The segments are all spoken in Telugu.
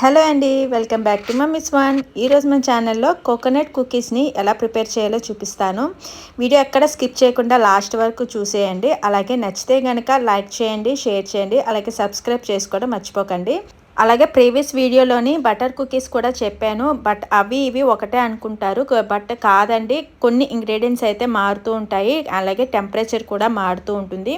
హలో అండి welcome back to mummy's one. ఈరోజు మన ఛానల్లో కోకోనట్ కుకీస్ని ఎలా ప్రిపేర్ చేయాలో చూపిస్తాను. వీడియో ఎక్కడ స్కిప్ చేయకుండా లాస్ట్ వరకు చూసేయండి. అలాగే నచ్చితే కనుక లైక్ చేయండి షేర్ చేయండి అలాగే సబ్స్క్రైబ్ చేసుకోవడం మర్చిపోకండి. అలాగే ప్రీవియస్ వీడియోలోని బటర్ కుకీస్ కూడా చెప్పాను బట్ అవి ఇవి ఒకటే అనుకుంటారు. బట్ కాదండి కొన్ని ఇంగ్రీడియంట్స్ అయితే మారుతూ ఉంటాయి అలాగే టెంపరేచర్ కూడా మారుతూ ఉంటుంది.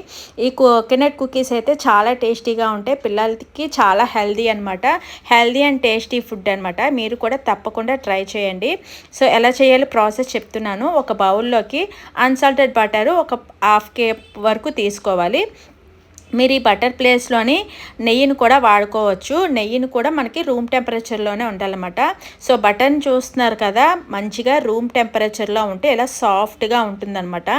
ఈ కోకోనట్ కుకీస్ అయితే చాలా టేస్టీగా ఉంటాయి పిల్లలకి చాలా హెల్దీ అనమాట హెల్దీ అండ్ టేస్టీ ఫుడ్ అనమాట మీరు కూడా తప్పకుండా ట్రై చేయండి. సో ఎలా చేయాలో ప్రాసెస్ చెప్తున్నాను. ఒక బౌల్లోకి అన్సాల్టెడ్ బటరు ఒక హాఫ్ కేప్ వరకు తీసుకోవాలి. మీరు ఈ బటర్ ప్లేస్లోని నెయ్యిని కూడా వాడుకోవచ్చు. నెయ్యిని కూడా మనకి రూమ్ టెంపరేచర్లోనే ఉండాలన్నమాట. సో బటర్ని చూస్తున్నారు కదా మంచిగా రూమ్ టెంపరేచర్లో ఉంటే ఇలా సాఫ్ట్గా ఉంటుందన్నమాట.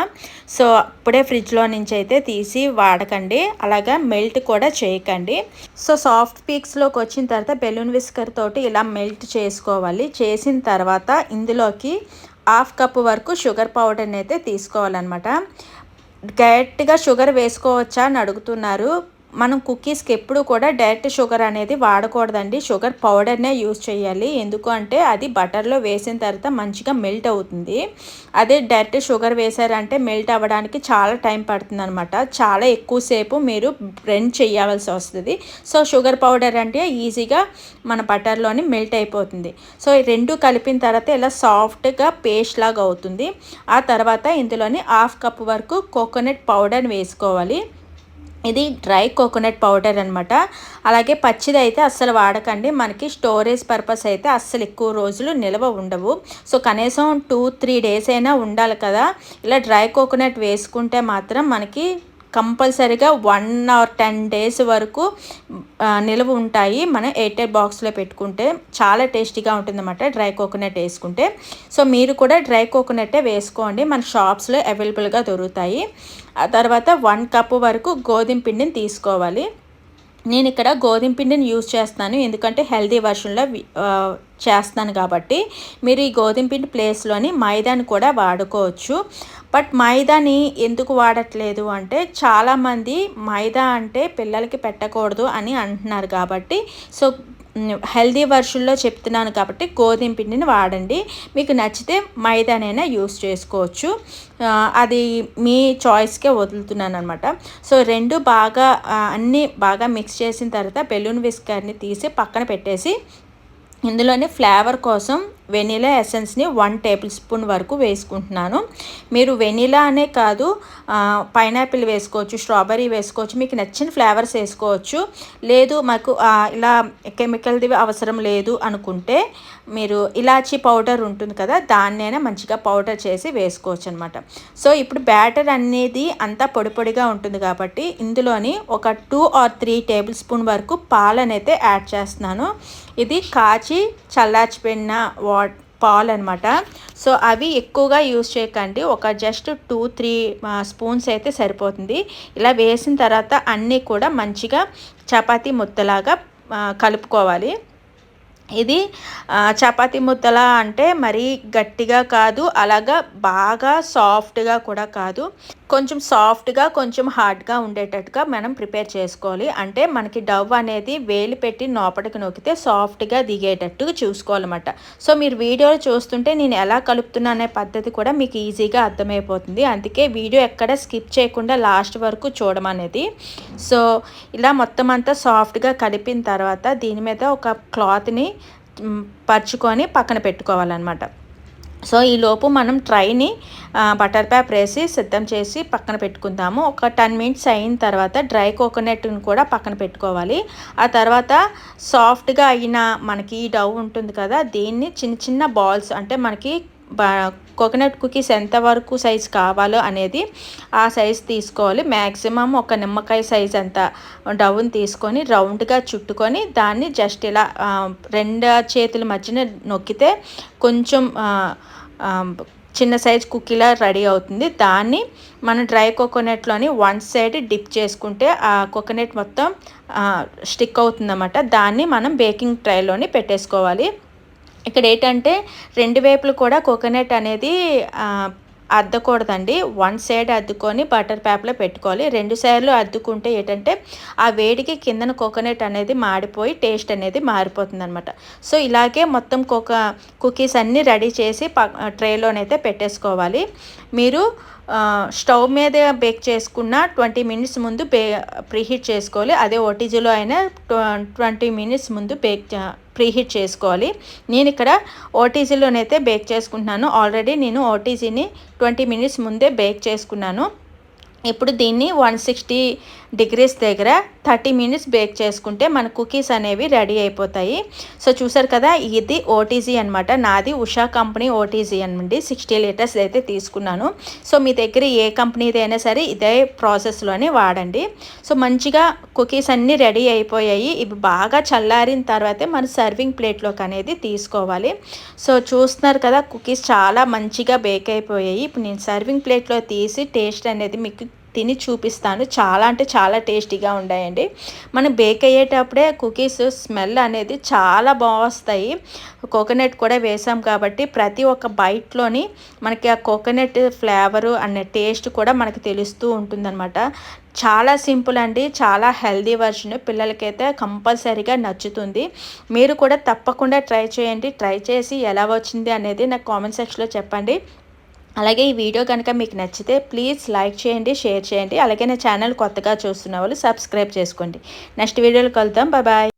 సో అప్పుడే ఫ్రిడ్జ్లో నుంచి అయితే తీసి వాడకండి. అలాగా మెల్ట్ కూడా చేయకండి. సో సాఫ్ట్ పీక్స్లోకి వచ్చిన తర్వాత బెలూన్ విస్కర్ తోటి ఇలా మెల్ట్ చేసుకోవాలి. చేసిన తర్వాత ఇందులోకి హాఫ్ కప్ వరకు షుగర్ పౌడర్ని అయితే తీసుకోవాలన్నమాట. డైరెక్ట్గా షుగర్ వేసుకోవచ్చా అని అడుగుతున్నారు. మనం కుకీస్కి ఎప్పుడు కూడా డైరెక్ట్ షుగర్ అనేది వాడకూడదండి. షుగర్ పౌడర్నే యూజ్ చేయాలి. ఎందుకు అంటే అది బటర్లో వేసిన తర్వాత మంచిగా మెల్ట్ అవుతుంది. అదే డైరెక్ట్ షుగర్ వేసారంటే మెల్ట్ అవ్వడానికి చాలా టైం పడుతుంది అనమాట చాలా ఎక్కువసేపు మీరు బ్రెండ్ చేయాల్సి వస్తుంది. సో షుగర్ పౌడర్ అంటే ఈజీగా మన బటర్లోని మెల్ట్ అయిపోతుంది. సో ఈ రెండు కలిపిన తర్వాత ఇలా సాఫ్ట్గా పేస్ట్ లాగా అవుతుంది. ఆ తర్వాత ఇందులోని హాఫ్ కప్ వరకు కోకోనట్ పౌడర్ వేసుకోవాలి. ఇది డ్రై కోకోనట్ పౌడర్ అనమాట అలాగే పచ్చిది అయితే అస్సలు వాడకండి. మనకి స్టోరేజ్ పర్పస్ అయితే అస్సలు ఎక్కువ రోజులు నిల్వ ఉండవు. సో కనీసం టూ త్రీ డేస్ అయినా ఉండాలి కదా. ఇలా డ్రై కోకోనట్ వేసుకుంటే మాత్రం మనకి కంపల్సరీగా వన్ ఆర్ టెన్ డేస్ వరకు నిలువ ఉంటాయి. మనం ఎయిర్టెల్ బాక్స్లో పెట్టుకుంటే చాలా టేస్టీగా ఉంటుందన్నమాట డ్రై కోకోనట్ వేసుకుంటే. సో మీరు కూడా డ్రై కోకోనట్టే వేసుకోండి. మన షాప్స్లో అవైలబుల్గా దొరుకుతాయి. ఆ తర్వాత వన్ కప్ వరకు గోధుమ పిండిని తీసుకోవాలి. నేను ఇక్కడ గోధుమ పిండిని యూజ్ చేస్తాను. ఎందుకంటే హెల్దీ వర్షన్లో చేస్తాను కాబట్టి. మీరు ఈ గోధుమ పిండి ప్లేస్లోని మైదాని కూడా వాడుకోవచ్చు. బట్ మైదాని ఎందుకు వాడట్లేదు అంటే చాలామంది మైదా అంటే పిల్లలకి పెట్టకూడదు అని అంటున్నారు కాబట్టి. సో హెల్దీ వర్షన్లో చెప్తున్నాను కాబట్టి గోధుమ పిండిని వాడండి. మీకు నచ్చితే మైదానైనా యూస్ చేసుకోవచ్చు. అది మీ చాయిస్కే వదులుతున్నాను అనమాట సో రెండు బాగా అన్నీ బాగా మిక్స్ చేసిన తర్వాత బెలూన్ విస్కర్ని తీసి పక్కన పెట్టేసి ఇందులోనే ఫ్లేవర్ కోసం వెనీలా ఎసెన్స్ని వన్ టేబుల్ స్పూన్ వరకు వేసుకుంటున్నాను. మీరు వెనీలా అనే కాదు పైనాపిల్ వేసుకోవచ్చు స్ట్రాబెర్రీ వేసుకోవచ్చు మీకు నచ్చిన ఫ్లేవర్స్ వేసుకోవచ్చు. లేదు మాకు ఇలా కెమికల్ది అవసరం లేదు అనుకుంటే మీరు ఇలాచీ పౌడర్ ఉంటుంది కదా దాన్నైనా మంచిగా పౌడర్ చేసి వేసుకోవచ్చు అనమాట సో ఇప్పుడు బ్యాటర్ అనేది అంతా పొడి పొడిగా ఉంటుంది కాబట్టి ఇందులోని ఒక two or three tablespoon వరకు పాలనైతే యాడ్ చేస్తున్నాను. ఇది కాచి చల్లార్చిపోయిన పాలు అనమాట సో అవి ఎక్కువగా యూస్ చేయకండి. ఒక జస్ట్ టూ త్రీ స్పూన్స్ అయితే సరిపోతుంది. ఇలా వేసిన తర్వాత అన్నీ కూడా మంచిగా చపాతీ ముద్దలాగా కలుపుకోవాలి. ఇది చపాతీ ముద్దల అంటే మరీ గట్టిగా కాదు అలాగా బాగా సాఫ్ట్గా కూడా కాదు. కొంచెం సాఫ్ట్గా కొంచెం హార్డ్గా ఉండేటట్టుగా మనం ప్రిపేర్ చేసుకోవాలి. అంటే మనకి డవ్ అనేది వేలు పెట్టి లోపలికి నొక్కితే సాఫ్ట్గా దిగేటట్టు చూసుకోవాలన్నమాట. సో మీరు వీడియోలు చూస్తుంటే నేను ఎలా కలుపుతున్నా అనే పద్ధతి కూడా మీకు ఈజీగా అర్థమైపోతుంది. అందుకే వీడియో ఎక్కడ స్కిప్ చేయకుండా లాస్ట్ వరకు చూడమనేది సో ఇలా మొత్తం అంతా సాఫ్ట్గా కలిపిన తర్వాత దీని మీద ఒక క్లాత్ని పరుచుకొని పక్కన పెట్టుకోవాలన్నమాట. సో ఈలోపు మనం ట్రైని బటర్ పేపర్ వేసి సిద్ధం చేసి పక్కన పెట్టుకుందాము. ఒక టెన్ మినిట్స్ అయిన తర్వాత డ్రై కోకోనట్ని కూడా పక్కన పెట్టుకోవాలి. ఆ తర్వాత సాఫ్ట్గా అయిన మనకి ఈ డవ్ ఉంటుంది కదా దీన్ని చిన్న చిన్న బాల్స్ అంటే మనకి కోకోనట్ కుకీస్ ఎంతవరకు సైజ్ కావాలో అనేది ఆ సైజ్ తీసుకోవాలి. మ్యాక్సిమం ఒక నిమ్మకాయ సైజ్ అంత డవ్ని తీసుకొని రౌండ్గా చుట్టుకొని దాన్ని జస్ట్ ఇలా రెండు చేతుల మధ్యన నొక్కితే కొంచెం చిన్న సైజ్ కుకీలా రెడీ అవుతుంది. దాన్ని మనం డ్రై కోకోనట్లోని వన్ సైడ్ డిప్ చేసుకుంటే ఆ కోకోనట్ మొత్తం స్టిక్ అవుతుందన్నమాట. దాన్ని మనం బేకింగ్ ట్రైలోని పెట్టేసుకోవాలి. ఇక్కడ ఏంటంటే రెండు వైపులు కూడా కోకోనట్ అనేది అద్దకూడదండి. వన్ సైడ్ అద్దుకొని బటర్ పేపర్లో పెట్టుకోవాలి. రెండు సైడ్లు అద్దుకుంటే ఏంటంటే ఆ వేడికి కిందన కోకోనట్ అనేది మాడిపోయి టేస్ట్ అనేది మారిపోతుంది అనమాట సో ఇలాగే మొత్తం కోక కుకీస్ అన్నీ రెడీ చేసి ట్రేలోనైతే పెట్టేసుకోవాలి. మీరు స్టవ్ మీద బేక్ చేసుకున్న ట్వంటీ మినిట్స్ ముందు బే ప్రీహీట్ చేసుకోవాలి. అదే ఓటీజీలో అయినా ట్వంటీ మినిట్స్ ముందు బేక్ ప్రీహీట్ చేసుకోవాలి. నేను ఇక్కడ ఓటీజీలోనైతే బేక్ చేసుకుంటున్నాను. ఆల్రెడీ నేను ఓటీజీని ట్వంటీ మినిట్స్ ముందే బేక్ చేసుకున్నాను. ఇప్పుడు దీన్ని వన్ సిక్స్టీ డిగ్రీస్ దగ్గర థర్టీ మినిట్స్ బేక్ చేసుకుంటే మన కుకీస్ అనేవి రెడీ అయిపోతాయి. సో చూసారు కదా ఇది ఓటీజీ అనమాట నాది ఉషా కంపెనీ ఓటీజీ అనండి. సిక్స్టీ లీటర్స్ అయితే తీసుకున్నాను. సో మీ దగ్గర ఏ కంపెనీది అయినా సరే ఇదే ప్రాసెస్లోనే వాడండి. సో మంచిగా కుకీస్ అన్నీ రెడీ అయిపోయాయి. ఇవి బాగా చల్లారిన తర్వాతే మన సర్వింగ్ ప్లేట్లోకి అనేది తీసుకోవాలి. సో చూస్తున్నారు కదా కుకీస్ చాలా మంచిగా బేక్ అయిపోయాయి. ఇప్పుడు నేను సర్వింగ్ ప్లేట్లో తీసి టేస్ట్ అనేది మీకు తిని చూపిస్తాను. చాలా అంటే చాలా టేస్టీగా ఉన్నాయండి మనం బేక్ అయ్యేటప్పుడే కుకీస్ స్మెల్ అనేది చాలా బాగొస్తాయి. కోకోనట్ కూడా వేసాం కాబట్టి ప్రతి ఒక్క బైట్లోని మనకి ఆ కోకోనట్ ఫ్లేవరు అనే టేస్ట్ కూడా మనకు తెలుస్తూ ఉంటుందన్నమాట. చాలా సింపుల్ అండి చాలా హెల్దీ వర్షన్. పిల్లలకైతే కంపల్సరీగా నచ్చుతుంది. మీరు కూడా తప్పకుండా ట్రై చేయండి. ట్రై చేసి ఎలా వచ్చింది అనేది నాకు కామెంట్ సెక్షన్లో చెప్పండి. అలాగే ఈ వీడియో కనుక మీకు నచ్చితే ప్లీజ్ లైక్ చేయండి షేర్ చేయండి. అలాగే నా ఛానల్ కొత్తగా చూస్తున్న వాళ్ళు సబ్స్క్రైబ్ చేసుకోండి. నెక్స్ట్ వీడియోలో కలుద్దాం. బాయ్